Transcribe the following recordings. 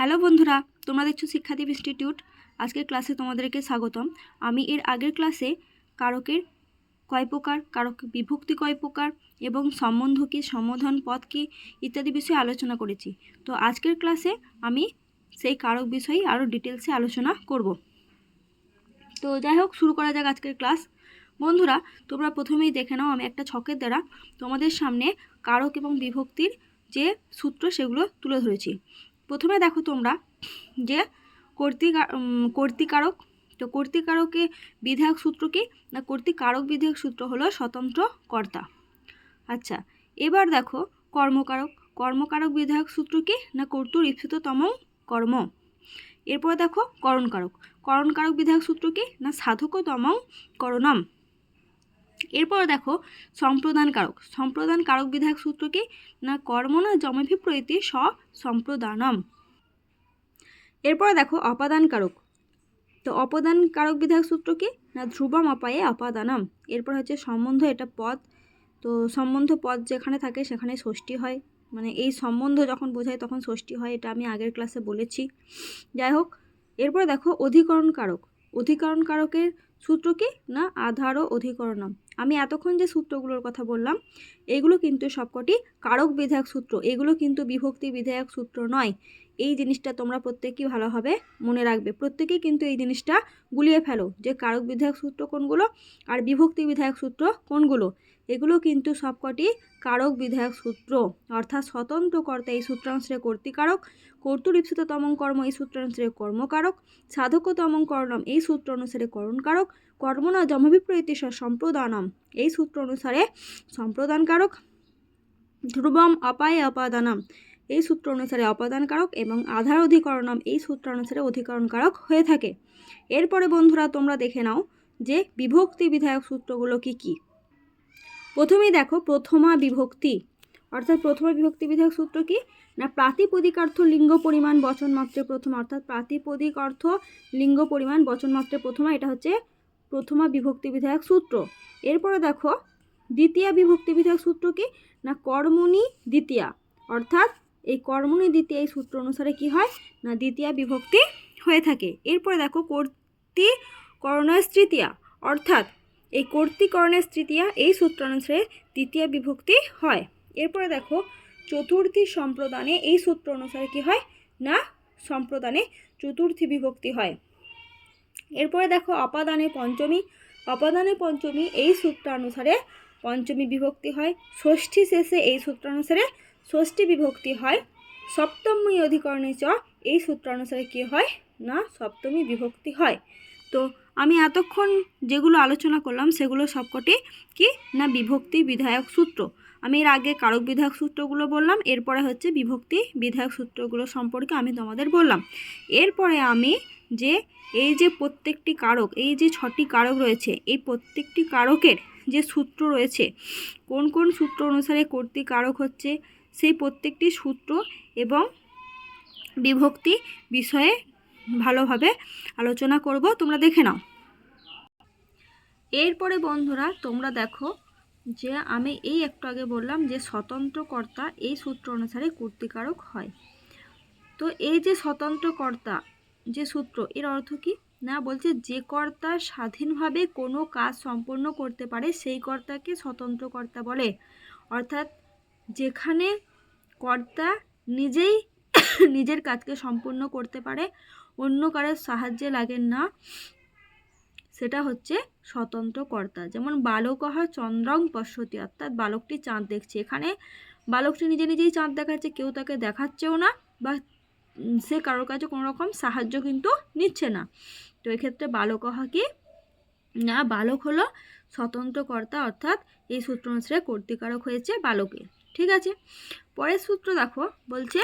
Hello বন্ধুরা, তোমরা দেখছ শিক্ষাদীপ ইনস্টিটিউট। আজকের ক্লাসে তোমাদেরকে স্বাগতম। আমি এর আগের ক্লাসে কারকের কয় প্রকার, কারক বিভক্তি কয় প্রকার এবং সম্বন্ধ কী সম্বোধন পদ কী ইত্যাদি বিষয়ে আলোচনা করেছি। তো আজকের ক্লাসে আমি সেই কারক বিষয়ে আরও ডিটেলসে আলোচনা করব। তো যাই হোক, শুরু করা যাক আজকের ক্লাস। বন্ধুরা, তোমরা প্রথমেই দেখে নাও, আমি একটা ছকের দ্বারা তোমাদের সামনে কারক এবং বিভক্তির যে সূত্র, সেগুলো তুলে ধরেছি। প্রথমে দেখো তোমরা যে কর্তৃকা কর্তৃকারক, তো কর্তৃকারকে বিধায়ক সূত্র কি? না, কর্তৃকারক বিধায়ক সূত্র হলো স্বতন্ত্র কর্তা। আচ্ছা এবার দেখো কর্মকারক। কর্মকারক বিধায়ক সূত্র কি? না, কর্তুর ইপ্সিততম কর্ম। এরপর দেখো করণকারক। করণকারক বিধায়ক সূত্র কি? না, সাধকতম করণম। এরপর দেখো সম্প্রদান কারক সম্প্রদান কারক বিধায়ক সূত্র কি? না, কর্ম না জমভিপ্রয়তি স সম্প্রদানম। এরপর দেখো অপাদান কারক তো অপদান কারক বিধায়ক সূত্র কি? না, ধ্রুবম অপায়ে অপাদানম। এরপর হচ্ছে সম্বন্ধ, এটা পদ। তো সম্বন্ধ পদ যেখানে থাকে সেখানে ষষ্ঠী হয়। মানে এই সম্বন্ধ যখন বোঝায় তখন ষষ্ঠী হয়, এটা আমি আগের ক্লাসে বলেছি। যাই হোক, এরপর দেখো অধিকরণ কারক অধিকরণ কারকের সূত্র কি? না, আধার ও অধিকরণম। আমি এতক্ষণ যে সূত্রগুলোর কথা বললাম, এগুলো কিন্তু সবকটি কারক বিধায়ক সূত্র, এগুলো কিন্তু বিভক্তি বিধায়ক সূত্র নয়। এই জিনিসটা তোমরা প্রত্যেকেই ভালোভাবে মনে রাখবে। প্রত্যেকেই কিন্তু এই জিনিসটা গুলিয়ে ফেলো যে কারক বিধায়ক সূত্র কোনগুলো আর বিভক্তি বিধায়ক সূত্র কোনগুলো। এগুলো কিন্তু সবকটি কারক বিধায়ক সূত্র। অর্থাৎ স্বতন্ত্র কর্তা এই সূত্রাংশে কর্তৃকারক কর্তুরীপ্সিততম কর্ম এই সূত্রানুসারে কর্মকারক সাধকতম কর্ণম এই সূত্র অনুসারে করণকারক, কর্মনা জমবিপ্রয়তি সম্প্রদানম এই সূত্র অনুসারে সম্প্রদানকারক, ধ্রুবম অপায়ে অপাদানম এই সূত্র অনুসারে অপাদানকারক এবং আধার অধিকরণম এই সূত্র অনুসারে অধিকরণকারক হয়ে থাকে। এরপরে বন্ধুরা তোমরা দেখে নাও যে বিভক্তি বিধায়ক সূত্রগুলো কি কি। প্রথমেই দেখো প্রথমা বিভক্তি। অর্থাৎ প্রথমা বিভক্তি বিধায়ক সূত্র কি? না, প্রাতিপদিক অর্থ লিঙ্গ পরিমাণ বচন মাত্রে প্রথমা। অর্থাৎ প্রাতিপদিক অর্থ লিঙ্গ পরিমাণ বচন মাত্রে প্রথমা, এটা হচ্ছে প্রথমা বিভক্তি বিধায়ক সূত্র। এরপরে দেখো দ্বিতীয় বিভক্তি বিধায়ক সূত্র কি? না, কর্মণি দ্বিতীয়া। অর্থাৎ এই কর্মণি দ্বিতীয় এই সূত্র অনুসারে কি হয়? না, দ্বিতীয় বিভক্তি হয়ে থাকে। এরপরে দেখো কর্তৃ করণের তৃতীয়া। অর্থাৎ এই কর্তৃকরণের তৃতীয়া, এই সূত্র অনুসারে দ্বিতীয় বিভক্তি হয়। এরপরে দেখো, চতুর্থী সম্প্রদানে এই সূত্র অনুসারে কি হয়? না, সম্প্রদানে চতুর্থী বিভক্তি হয়। এরপরে দেখো, অপাদানে পঞ্চমী অপাদানে পঞ্চমী, এই সূত্রানুসারে পঞ্চমী বিভক্তি হয়। ষষ্ঠী শেষে এই সূত্রানুসারে ষষ্ঠী বিভক্তি হয়। সপ্তমী অধিকরণে চ, এই সূত্রানুসারে কী হয়? না, সপ্তমী বিভক্তি হয়। তো আমি এতক্ষণ যেগুলো আলোচনা করলাম, সেগুলো সবকটি কি? না, বিভক্তি বিধায়ক সূত্র। আমি এর আগে কারক বিধায়ক সূত্রগুলো বললাম, এরপরে হচ্ছে বিভক্তি বিধায়ক সূত্রগুলো সম্পর্কে আমি তোমাদের বললাম। এরপরে আমি যে, এই যে প্রত্যেকটি কারক, এই যে ছটি কারক রয়েছে, এই প্রত্যেকটি কারকের যে সূত্র রয়েছে, কোন কোন সূত্র অনুসারে কর্তৃক কারক হচ্ছে, সেই প্রত্যেকটি সূত্র এবং বিভক্তি বিষয়ে ভালোভাবে আলোচনা করব। তোমরা দেখে নাও। এরপরে বন্ধুরা, তোমরা দেখো যে আমি এই একটু আগে বললাম যে স্বতন্ত্র কর্তা এই সূত্র অনুসারে কর্তৃকারক হয়। তো এই যে স্বতন্ত্র কর্তা যে সূত্র, এর অর্থ কি? না, বলছে যে কর্তা স্বাধীনভাবে কোনো কাজ সম্পন্ন করতে পারে, সেই কর্তাকে স্বতন্ত্র কর্তা বলে। অর্থাৎ যেখানে কর্তা নিজেই নিজের কাজকে সম্পূর্ণ করতে পারে, অন্য কারোর সাহায্যে লাগেন না সেটা হচ্ছে স্বতন্ত্র কর্তা। যেমন হয় চন্দ্রং পশ্যতি, অর্থাৎ বালকটি চাঁদ দেখছে। এখানে বালকটি নিজে নিজেই চাঁদ দেখাচ্ছে, কেউ তাকে দেখাচ্ছেও না বা সে কারোর কাছে কোনো রকম সাহায্য কিন্তু নিচ্ছে না। তো এক্ষেত্রে বালক হয় কি? না, বালক হলো স্বতন্ত্র কর্তা, অর্থাৎ এই সূত্র অনুসারে কর্তৃকারক হয়েছে বালকে। ঠিক আছে? পরের সূত্র দেখো, বলছে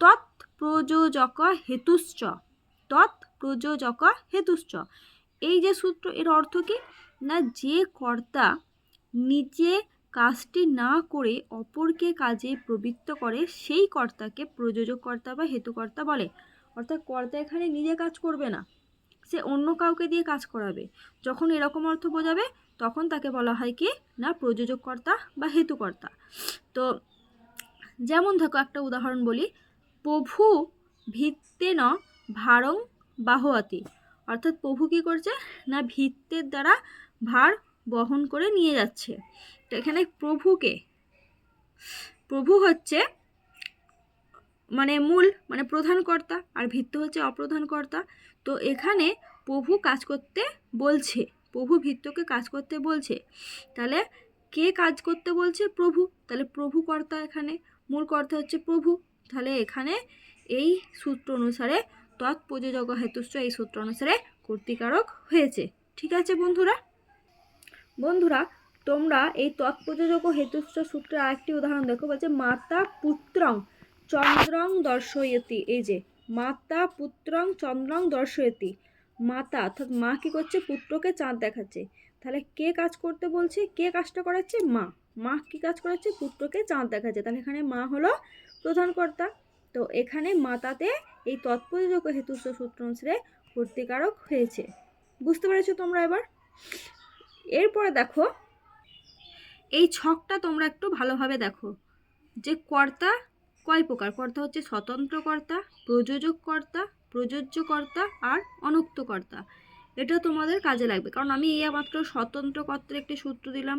তৎ প্রযোজক হেতুশ্চ, তৎ প্রযোজক হেতুশ্চ। এই যে সূত্র, এর অর্থ কি? না, যে কর্তা নিজে কাজটি না করে অপরকে কাজে প্রবৃত্ত করে, সেই কর্তাকে প্রযোজক কর্তা বা হেতুকর্তা বলে। অর্থাৎ কর্তা এখানে নিজে কাজ করবে না, সে অন্য কাউকে দিয়ে কাজ করাবে। যখন এরকম অর্থ বোঝাবে, তখন তাকে বলা হয় কি? না প্রযোজক কর্তা বা হেতুকর্তা। তো যেমন থাকো একটা উদাহরণ বলি। প্রভু ভিত্তে ন ভারং বাহয়াতি। অর্থাৎ প্রভু কী করছে? না ভিত্তের দ্বারা ভার বহন করে নিয়ে যাচ্ছে। তো এখানে প্রভুকে, প্রভু হচ্ছে মানে মূল মানে প্রধান কর্তা, আর ভিত্ত হচ্ছে অপ্রধান কর্তা। তো এখানে প্রভু কাজ করতে বলছে, প্রভু ভিত্তকে কাজ করতে বলছে। তাহলে কে কাজ করতে বলছে? প্রভু। তাহলে প্রভু কর্তা এখানে, মূল কর্তা হচ্ছে প্রভু। তাহলে এখানে এই সূত্র অনুসারে তৎপ্রযোজক হেতুশ্চ এই সূত্র অনুসারে কর্তিকারক হয়েছে। ঠিক আছে বন্ধুরা? বন্ধুরা, তোমরা এই তৎপ্রযোজক হেতুশ্চ সূত্রের আরেকটি উদাহরণ দেখো, বলছে মাতা পুত্রং চন্দ্রং দর্শয়তি। এই যে, মাতা পুত্রং চন্দ্রং দর্শয়তি। মাতা, অর্থাৎ মা কী করছে? পুত্রকে চাঁদ দেখাচ্ছে। তাহলে কে কাজ করতে বলছে? কে কাজটা করাচ্ছে? মা। মা কী কাজ করাচ্ছে? পুত্রকে চাঁদ দেখাচ্ছে। তাহলে এখানে মা হলো প্রধান কর্তা। তো এখানে মাতাতে এই তৎপ্রযোজক হেতুস্ব সূত্র অনুসারে কর্তিকারক হয়েছে। বুঝতে পেরেছ তোমরা এবার? এরপরে দেখো, এই ছকটা তোমরা একটু ভালোভাবে দেখো। যে কর্তা কয় প্রকার? কর্তা হচ্ছে স্বতন্ত্র কর্তা, প্রযোজক কর্তা, প্রযোজ্য কর্তা আর অনুক্ত কর্তা। এটা তোমাদের কাজে লাগবে। কারণ আমি এই মাত্র স্বতন্ত্র কর্তার একটি সূত্র দিলাম।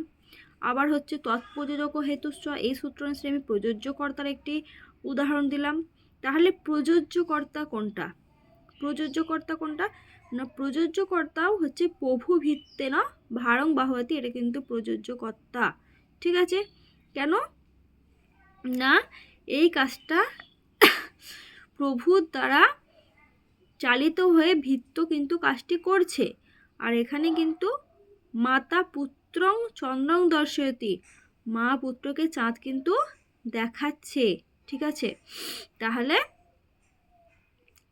আবার হচ্ছে তৎপ্রযোজক ও হেতুশ্চ এই সূত্র অনুসারে আমি প্রযোজ্য কর্তার একটি উদাহরণ দিলাম। তাহলে প্রযোজ্য কর্তা কোনটা? প্রযোজ্য কর্তা কোনটা? না প্রযোজ্য কর্তাও হচ্ছে প্রভু ভিত্তে না ভারং বাহবতী এটা কিন্তু প্রযোজ্য কর্তা ঠিক আছে? কেন? না, এই কাজটা প্রভুর দ্বারা চালিত হয়ে ভিত্ত কিন্তু কাজটি করছে। আর এখানে কিন্তু মাতা পুত্রং চন্দ্রং দর্শয়তি, মা পুত্রকে চাঁদ কিন্তু দেখাচ্ছে। ঠিক আছে? তাহলে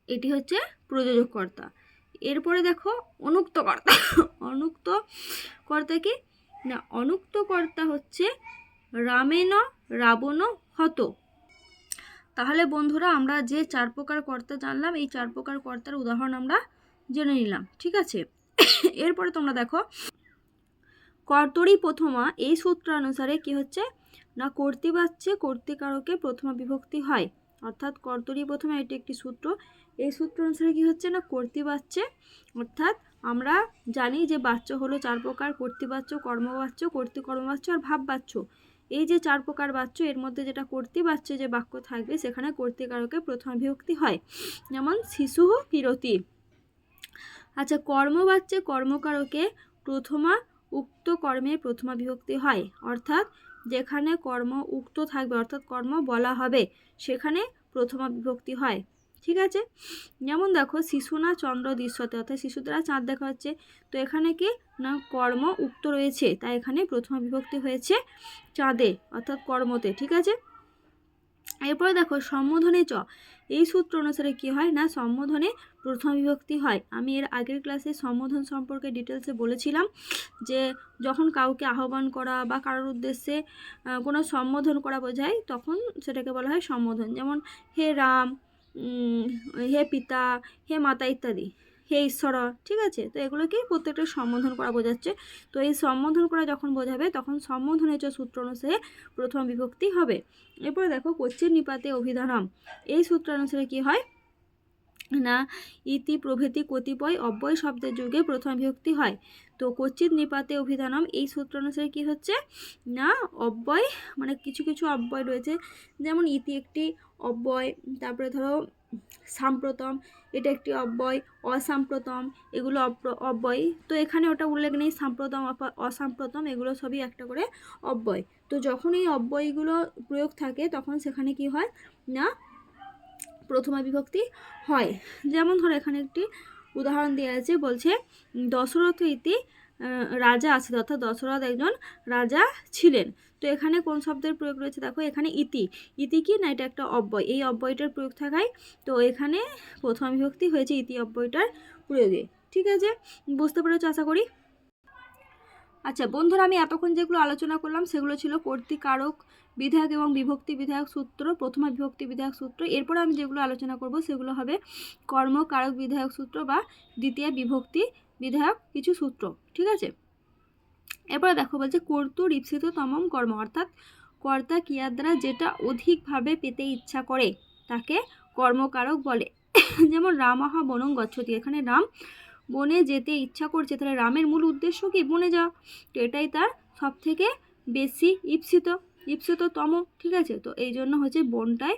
এটি হচ্ছে প্রযোজক কর্তা এরপরে দেখো অনুক্ত কর্তা অনুক্ত কর্তা কি? না অনুক্ত কর্তা হচ্ছে রামেন রাবণ হত। তাহলে বন্ধুরা, আমরা যে চার প্রকার কর্তা জানলাম, এই চার প্রকার কর্তার উদাহরণ আমরা জেনে নিলাম, ঠিক আছে? এরপরে তোমরা দেখো, কর্তরি প্রথমা এই সূত্র অনুসারে কি হচ্ছে? না কর্তৃবাচ্যে কর্তৃকারকে প্রথমা বিভক্তি হয়। অর্থাৎ কর্তরি প্রথমে এটি একটি সূত্র। এই সূত্র অনুসারে কী হচ্ছে না? কর্তৃবাচ্যে অর্থাৎ আমরা জানি যে বাচ্য হলো চার প্রকার। কর্তৃবাচ্য কর্মবাচ্য কর্তৃকর্মবাচ্য আর ভাববাচ্য এই যে চার প্রকার বাচ্য, এর মধ্যে যেটা কর্তৃবাচ্য যে বাক্য থাকবে, সেখানে কর্তৃকারকে প্রথম বিভক্তি হয়। যেমন শিশু কিরতি। আচ্ছা কর্মবাচ্যে কর্মকারকে প্রথমা উক্ত কর্মে প্রথমা বিভক্তি হয়। অর্থাৎ যেখানে কর্ম উক্ত থাকবে, অর্থাৎ কর্ম বলা হবে, সেখানে প্রথমা বিভক্তি হয়। ঠিক আছে? যেমন দেখো, শিশু না চন্দ্র দৃশ্যতে, অর্থাৎ শিশু দ্বারা চাঁদ দেখা হচ্ছে। তো এখানে কি? না, কর্ম উক্ত রয়েছে, তাই এখানে প্রথমা বিভক্তি হয়েছে চাঁদে, অর্থাৎ কর্মতে। ঠিক আছে? এরপরে দেখো সম্বোধনে চ। এই সূত্র অনুসারে কি হয় না? সম্বোধনে প্রথম বিভক্তি হয়। আমি এর আগের ক্লাসে সম্বোধন সম্পর্কে ডিটেলসে বলেছিলাম যে যখন কাউকে আহ্বান করা বা কারোর উদ্দেশ্যে কোনো সম্বোধন করা বোঝায়, তখন সেটাকে বলা হয় সম্বোধন। যেমন, হে রাম হে পিতা, হে মাতা ইত্যাদি। হে ঈশ্বর, ঠিক আছে? তো এগুলোকে প্রত্যেকটা সম্বোধন করা বোঝাচ্ছে। তো এই সম্বোধন করা যখন বোঝাবে, তখন সম্বোধনের যে সূত্র অনুসারে প্রথম বিভক্তি হবে। এরপরে দেখো কোচ্চির নিপাতে অভিধানম। এই সূত্র অনুসারে কি হয়? না, ইতি প্রভৃতি কতিপয় অব্যয় শব্দের যুগে প্রথম বিভক্তি হয়। তো কচিত নিপাতে অভিধানম, এই সূত্র অনুসারে কি হচ্ছে? না, অব্যয় মানে কিছু কিছু অব্যয় রয়েছে। যেমন ইতি একটি অব্যয়, তারপরে ধরো সাম্প্রতম, এটা একটি অব্যয়, অসাম্প্রতম, এগুলো অব্যয়। তো এখানে ওটা উল্লেখ নেই, সাম্প্রতম অসাম্প্রতম, এগুলো সবই একটা করে অব্যয়। তো যখন এই অব্যয়গুলো প্রয়োগ থাকে, তখন সেখানে কি হয়? না, প্রথমা বিভক্তি হয়। যেমন ধরো, এখানে একটি উদাহরণ দেওয়া আছে, বলছে, দশরথ ইতি রাজা আছে অর্থাৎ দশরথ একজন রাজা ছিলেন। তো এখানে কোন শব্দের প্রয়োগ রয়েছে? দেখো, এখানে ইতি। ইতি কি? না, এটা একটা অব্যয়। এই অব্যয়টার প্রয়োগ থাকায় তো এখানে প্রথম বিভক্তি হয়েছে ইতি অব্যয়টার প্রয়োগে। ঠিক আছে? বুঝতে পেরেছ আশা করি? আচ্ছা বন্ধুরা, আমি এতক্ষণ যেগুলো আলোচনা করলাম, সেগুলো ছিল কর্তৃকারক বিধায়ক এবং বিভক্তি বিধায়ক সূত্র, প্রথমা বিভক্তি বিধায়ক সূত্র, এরপর আমি যেগুলো আলোচনা করব, সেগুলো হবে কর্মকারক বিধায়ক সূত্র বা দ্বিতীয় বিভক্তি বিধায়ক কিছু সূত্র। ঠিক আছে? এরপরে দেখো বলছে কর্তুর ইপ্সিত তমম কর্ম। অর্থাৎ কর্তা ক্রিয়ার যেটা অধিকভাবে পেতে ইচ্ছা করে, তাকে কর্মকারক বলে। যেমন রামাহা বনং গচ্ছতি, এখানে রাম বনে যেতে ইচ্ছা করছে, তাহলে রামের মূল উদ্দেশ্য কি? বনে যাওয়া। তো এটাই তার সব থেকে বেশি ঈপ্সিত ঈপ্সিততম ঠিক আছে? তো এই জন্য হচ্ছে বনটায়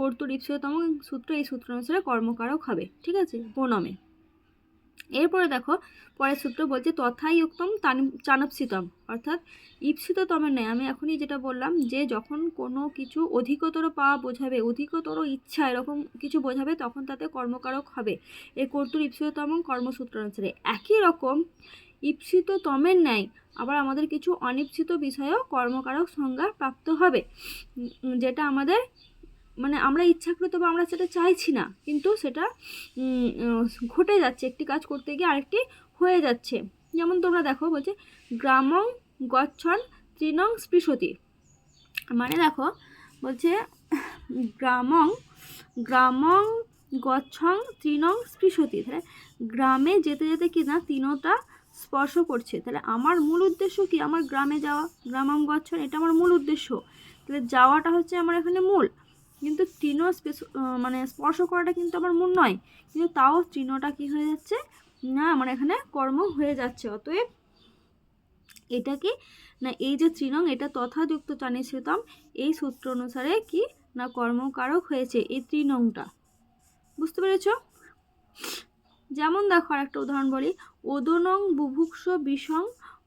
কর্তুর ঈপ্সিততম সূত্র, এই সূত্র অনুসারে কর্মকারক হবে, ঠিক আছে? বনমে। এরপরে দেখো, পরের সূত্র বলছে তথাই উক্তম চানপসিতম। অর্থাৎ ঈপ্সিততমের নেই আমি এখনই যেটা বললাম যে, যখন কোনো কিছু অধিকতর পাওয়া বোঝাবে, অধিকতর ইচ্ছা এরকম কিছু বোঝাবে, তখন তাতে কর্মকারক হবে। এই কর্তুর ঈপ্সিততম কর্মসূত্র অনুসারে একই রকম ঈপ্সিততমের ন্যায় আবার আমাদের কিছু অনিপ্সিত বিষয়েও কর্মকারক সংজ্ঞা প্রাপ্ত হবে। যেটা আমাদের মানে আমরা ইচ্ছাকৃত বা আমরা সেটা চাইছি না, কিন্তু সেটা ঘটে যাচ্ছে, একটি কাজ করতে গিয়ে আরেকটি হয়ে যাচ্ছে। যেমন তোমরা দেখো, বলছে, গ্রামং গচ্ছন তৃণং স্পৃশতি। মানে দেখো, বলছে, গ্রামং গ্রামং গচ্ছং তৃণং স্পৃশতি। তাহলে গ্রামে যেতে যেতে কি না তৃণটা স্পর্শ করছে। তাহলে আমার মূল উদ্দেশ্য কি? আমার গ্রামে যাওয়া, গ্রামং গচ্ছন, এটা আমার মূল উদ্দেশ্য। তাহলে যাওয়াটা হচ্ছে আমার এখানে মূল। কিন্তু তৃণ মানে স্পর্শ করাটা কিন্তু আমার মূল নয়। কিন্তু তাও তৃণটা কি হয়ে যাচ্ছে? না, আমার এখানে কর্ম হয়ে যাচ্ছে। অতএব এটা কি না, এই যে তৃণং এটা তথাযুক্ত চানিশ্রিতম এই সূত্র অনুসারে কি? না, কর্মকারক হয়েছে এই তৃণংটা বুঝতে পেরেছ? যেমন দেখো আর একটা উদাহরণ বলি। ওদনং বুভুক্ষ বিষং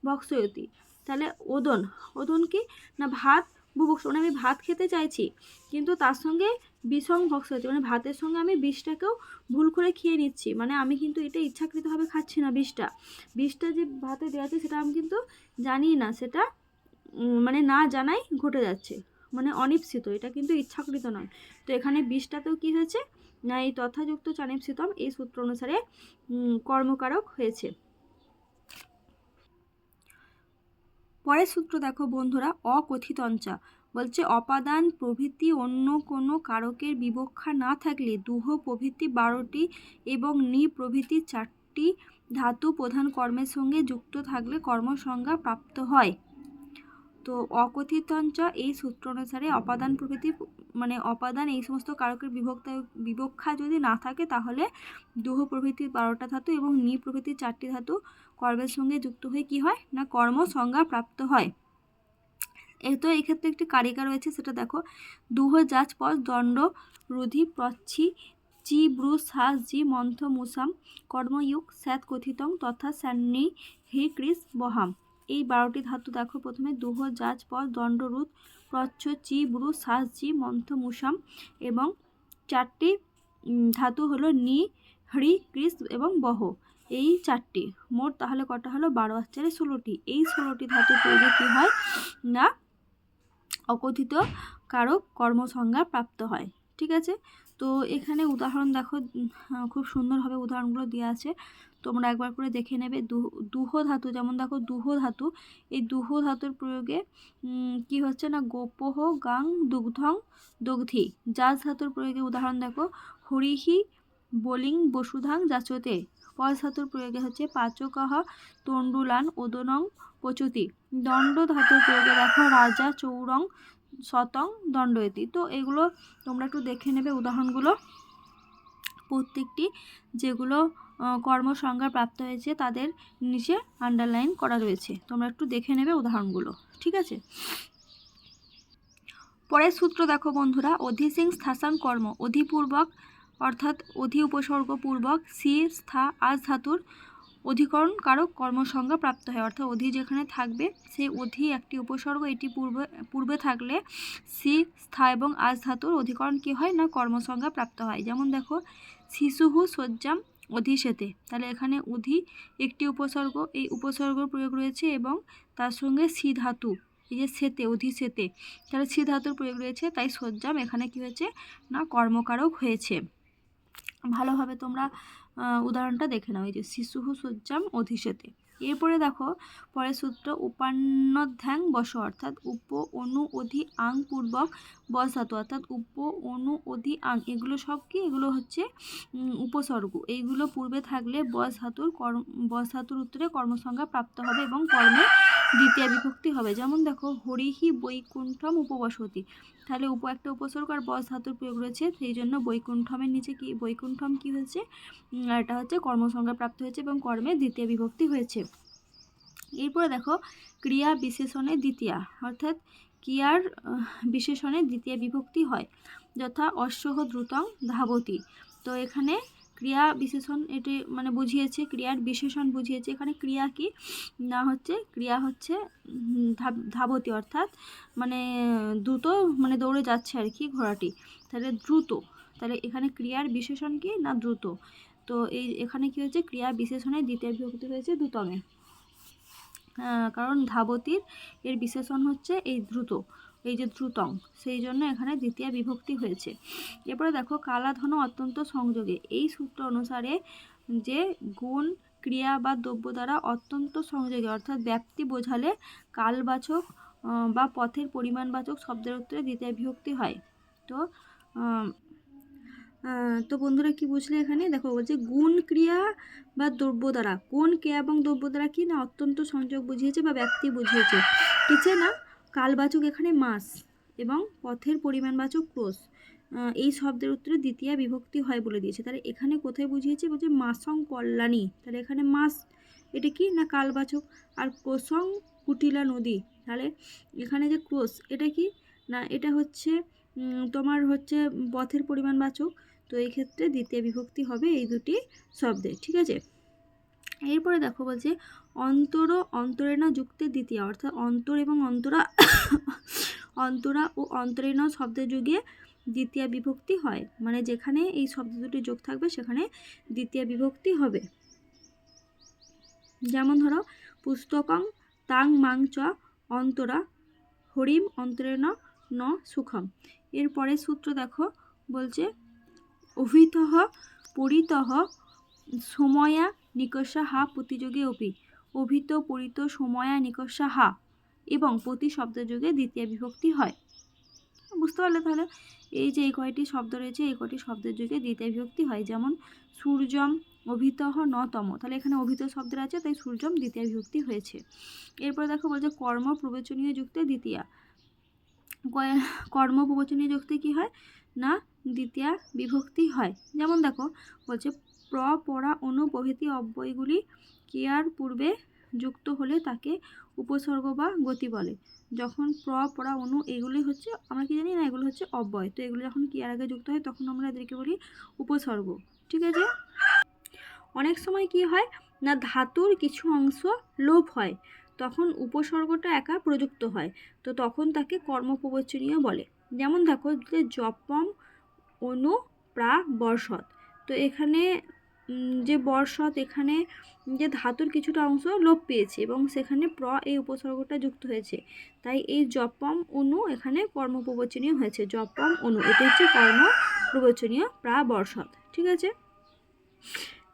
বক্সয়তি। তাহলে ওদন ওদন কি? না, ভাত বুভুক্ষ মানে আমি ভাত খেতে চাইছি, কিন্তু তার সঙ্গে বিষং ভক্সয়তি মানে ভাতের সঙ্গে আমি বিষটাকেও ভুল করে খেয়ে নিচ্ছি। মানে আমি কিন্তু এটা ইচ্ছাকৃতভাবে খাচ্ছি না বিষটা। বিষটা যে ভাতে দেওয়া আছে সেটা আমি কিন্তু জানি না, সেটা মানে না জানাই ঘটে যাচ্ছে। মানে অনিপ্সিত, এটা কিন্তু ইচ্ছাকৃত নয়। তো এখানে বিষটাতেও কি হয়েছে? না, এই তথাযুক্ত চানিপ্সিতম এই সূত্র অনুসারে কর্মকারক হয়েছে। পরের সূত্র দেখো, বন্ধুরা, অকথিতঞ্চা বলছে, অপাদান প্রভৃতি অন্য কোনো কারকের বিবক্ষা না থাকলে দুহ প্রভৃতি বারোটি এবং নি প্রভৃতি চারটি ধাতু প্রধান কর্মের সঙ্গে যুক্ত থাকলে কর্মসংজ্ঞা প্রাপ্ত হয়। তো অকথিতঞ্চ এই সূত্র অনুসারে অপাদান প্রভৃতি মানে অপাদান এই সমস্ত কারকের বিভক্ত, বিবক্ষা যদি না থাকে, তাহলে দুহ প্রভৃতি বারোটা ধাতু এবং নি প্রভৃতি চারটি ধাতু কর্মের সঙ্গে যুক্ত হয়ে কি হয়? না কর্ম সংজ্ঞা প্রাপ্ত হয়। এ তো এই ক্ষেত্রে একটি কারিকা রয়েছে, সেটা দেখো। দুহ জাজ পদ দণ্ড রুধি প্রচ্ছি চি ব্রু সাস জি মন্থ মুসাম কর্মযুগ স্যাত কথিতং তথা স্যান্নি হি ক্রিস বহাম। এই বারোটি ধাতু দেখো প্রথমে দুহ জাজ পদ দণ্ডরুদ প্রচ্ছ চি ব্রু সাস জি মন্থ মুসাম এবং চারটি ধাতু হলো নি, হ্রি, ক্রিস এবং বহ। এই চারটি। মোট তাহলে কটা হলো? বারো আর চারে ষোলোটি। এই ষোলোটি ধাতু প্রয়োগে কী হয়? না, অকথিত কারক কর্মসংজ্ঞা প্রাপ্ত হয়। ঠিক আছে? তো এখানে উদাহরণ দেখো। খুব সুন্দরভাবে উদাহরণগুলো দেওয়া আছে। তোমরা একবার করে দেখে নেবে। দুহ ধাতু, যেমন দেখো দুহ ধাতু, এই দুহ ধাতুর প্রয়োগে কি হচ্ছে না? গোপহ, গাং, দুগ্ধং, দুগ্ধি। জাজ ধাতুর প্রয়োগে উদাহরণ দেখো। হরিহি, বোলিং, বসুধাং, যাচতে। পজ ধাতুর প্রয়োগে হচ্ছে পাচকহ, তণ্ডুলান ওদনং পচুতি। দণ্ড ধাতুর প্রয়োগে দেখো রাজা, চৌরং, শতং, দণ্ডয়তি। তো এগুলো তোমরা একটু দেখে নেবে উদাহরণগুলো। প্রত্যেকটি যেগুলো কর্মসংজ্ঞা প্রাপ্ত হয়েছে তাদের নিচে আন্ডারলাইন করা রয়েছে। তোমরা একটু দেখে নেবে উদাহরণগুলো, ঠিক আছে? পরের সূত্র দেখো বন্ধুরা। অধিসিং স্থাসাং কর্ম, অধিপূর্বক অর্থাৎ অধি উপসর্গপূর্বক সি, স্থা আজ ধাতুর অধিকরণ কারক কর্মসংজ্ঞা প্রাপ্ত হয়। অর্থাৎ অধি যেখানে থাকবে, সেই অধি একটি উপসর্গ, এটি পূর্বে পূর্বে থাকলে সি, স্থা এবং আজ ধাতুর অধিকরণ কী হয় না, কর্মসংজ্ঞা প্রাপ্ত হয়। যেমন দেখো, শিশুহু সজ্জাম অধিশেতে। তাহলে এখানে অধি একটি উপসর্গ, এই উপসর্গর প্রয়োগ রয়েছে এবং তার সঙ্গে সি ধাতু, এই যে সেতে অধি সেতে তাহলে সি ধাতুর প্রয়োগ রয়েছে, তাই সজ্জাম এখানে কি হয়েছে না, কর্মকারক হয়েছে। ভালোভাবে তোমরা উদাহরণটা দেখে নাও। এই যে শিশুহু সজ্জাম অধিশেতে। এরপরে দেখো, পরের সূত্র, উপান্নধ্যাং বস। অর্থাৎ, উপ, অনু, অধি, আং, পূর্বক বস ধাতু অর্থাৎ, উপ, অনু, অধি, আং। এগুলো সব কি? এগুলো হচ্ছে উপসর্গ। এইগুলো পূর্বে থাকলে বস ধাতুর কর্ম বস ধাতুর উত্তরে কর্মসংজ্ঞা প্রাপ্ত হবে এবং কর্মের দ্বিতীয় বিভক্তি হবে। যেমন দেখো হরিহি বৈকুণ্ঠম উপবসতি। তাহলে উপ, একটা উপসর্গ আর বস ধাতুর প্রয়োগ রয়েছে, সেই জন্য বৈকুণ্ঠমের নিচে কি, বৈকুণ্ঠম কি হয়েছে? এটা হচ্ছে কর্মসংজ্ঞা প্রাপ্ত হয়েছে এবং কর্মে দ্বিতীয় বিভক্তি হয়েছে। এরপরে দেখো, ক্রিয়া বিশেষণে দ্বিতীয়া, অর্থাৎ ক্রিয়ার বিশেষণে দ্বিতীয় বিভক্তি হয়, যথা অশ্বহ দ্রুতং ধাবতি। তো এখানে ক্রিয়া বিশেষণ এটি মানে বুঝিয়েছে, ক্রিয়ার বিশেষণ বুঝিয়েছে। এখানে ক্রিয়া কি? না হচ্ছে, ক্রিয়া হচ্ছে ধাবতী অর্থাৎ মানে দ্রুত মানে দৌড়ে যাচ্ছে আর কি ঘোড়াটি। তাহলে দ্রুত, তাহলে এখানে ক্রিয়ার বিশেষণ কি না দ্রুত? তো এই এখানে কি হয়েছে? ক্রিয়া বিশেষণে দ্বিতীয় বিভক্তি হয়েছে দ্রুতমে। কারণ ধাবতীর এর বিশেষণ হচ্ছে এই দ্রুত। এই যে দ্রুতং, সেই জন্য এখানে দ্বিতীয় বিভক্তি হয়েছে। এরপরে দেখো, কালাধন অত্যন্ত সংযোগে। এই সূত্র অনুসারে যে গুণ, ক্রিয়া বা দ্রব্য দ্বারা অত্যন্ত সংযোগে, অর্থাৎ ব্যাপ্তি বোঝালে কালবাচক বা পথের পরিমাণবাচক শব্দের উত্তরে দ্বিতীয় বিভক্তি হয়। তো তো বন্ধুরা কি বুঝলে এখানে? দেখো, বলছে গুণ, ক্রিয়া বা দ্রব্য দ্বারা। কোন ক্রিয়া এবং দ্রব্য দ্বারা কি না অত্যন্ত সংযোগ বুঝিয়েছে বা ব্যক্তি বুঝিয়েছে। কিছে না কালবাচক এখানে মাস এবং পথের পরিমাণবাচক ক্রোশ। এই শব্দের উত্তরে দ্বিতীয় বিভক্তি হয় বলে দিয়েছে। তাহলে এখানে কোথায় বুঝিয়েছে? বলছে মাসং কল্যাণী। তাহলে এখানে মাস এটা কি না কালবাচক? আর ক্রোশং কুটিলা নদী। তাহলে এখানে যে ক্রোশ, এটা কি? না, এটা হচ্ছে তোমার হচ্ছে পথের পরিমাণবাচক। তো এই ক্ষেত্রে দ্বিতীয় বিভক্তি হবে এই দুটি শব্দে। ঠিক আছে? এরপরে দেখো বলছে অন্তর অন্তরেণা যুক্তে দ্বিতীয়, অর্থাৎ অন্তর এবং অন্তরা অন্তরা ও অন্তরেণ শব্দের যুগে দ্বিতীয় বিভক্তি হয়। মানে যেখানে এই শব্দ দুটি যোগ থাকবে, সেখানে দ্বিতীয় বিভক্তি হবে। যেমন ধরো, পুস্তকং তাং মাং চ অন্তরা, হরিম অন্তরেণ ন সুখম। এরপরে সূত্র দেখো বলছে, অভিতহ, পরিতহ, সময়া নিকষা হা প্রতিযোগে অপি অভিত পরিত সময়া নিকষা হা এবং প্রতি শব্দযোগে দ্বিতীয় বিভক্তি হয়। বুঝতে পারলে তাহলে এই যে এই কয়টি শব্দ রয়েছে, এই কয়টি শব্দের যুগে দ্বিতীয় বিভক্তি হয়, যেমন সূর্যম অভিতহ নতম। তাহলে এখানে অভিত শব্দের আছে, তাই সূর্যম দ্বিতীয় বিভক্তি হয়েছে। এরপরে দেখো বলছে কর্ম প্রবচনীয় যুক্তে দ্বিতীয়া। কর্ম প্রবচনীয় যুক্তে কি হয়? না, দ্বিতীয়া বিভক্তি হয়। যেমন দেখো বলছে প্র পড়া অনু প্রভৃতি অব্যয়গুলি ক্রিয়ার পূর্বে যুক্ত হলে তাকে উপসর্গ বা গতি বলে। যখন প্র পড়া অনু এগুলি হচ্ছে, আমরা কি জানি না, এগুলো হচ্ছে অব্যয়। তো এগুলো যখন ক্রিয়ার আগে যুক্ত হয়, তখন আমরা এদেরকে বলি উপসর্গ। ঠিক আছে? অনেক সময় কি হয় না, ধাতুর কিছু অংশ লোপ হয়, তখন উপসর্গটা একা প্রযুক্ত হয়, তো তখন তাকে কর্মপ্রবচনীয় বলে। যেমন দেখো, যে জপম, অনু, প্রা বর্ষত তো এখানে যে বর্ষত এখানে যে ধাতুর কিছুটা অংশ লোপ পেয়েছে এবং সেখানে প্র এই উপসর্গটা যুক্ত হয়েছে। তাই এই জপম অনু এখানে কর্মপ্রবচনীয় হয়েছে। জপম অনু, এটা হচ্ছে কর্ম প্রবচনীয় প্রা বর্ষত ঠিক আছে?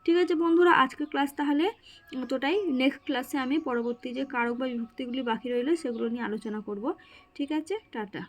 ঠিক আছে বন্ধুরা, আজকের ক্লাস তাহলে এতটাই। নেক্সট ক্লাসে আমি পরবর্তী যে কারক বা বিভক্তিগুলি বাকি রইল সেগুলো নিয়ে আলোচনা করব। ঠিক আছে? টাটা।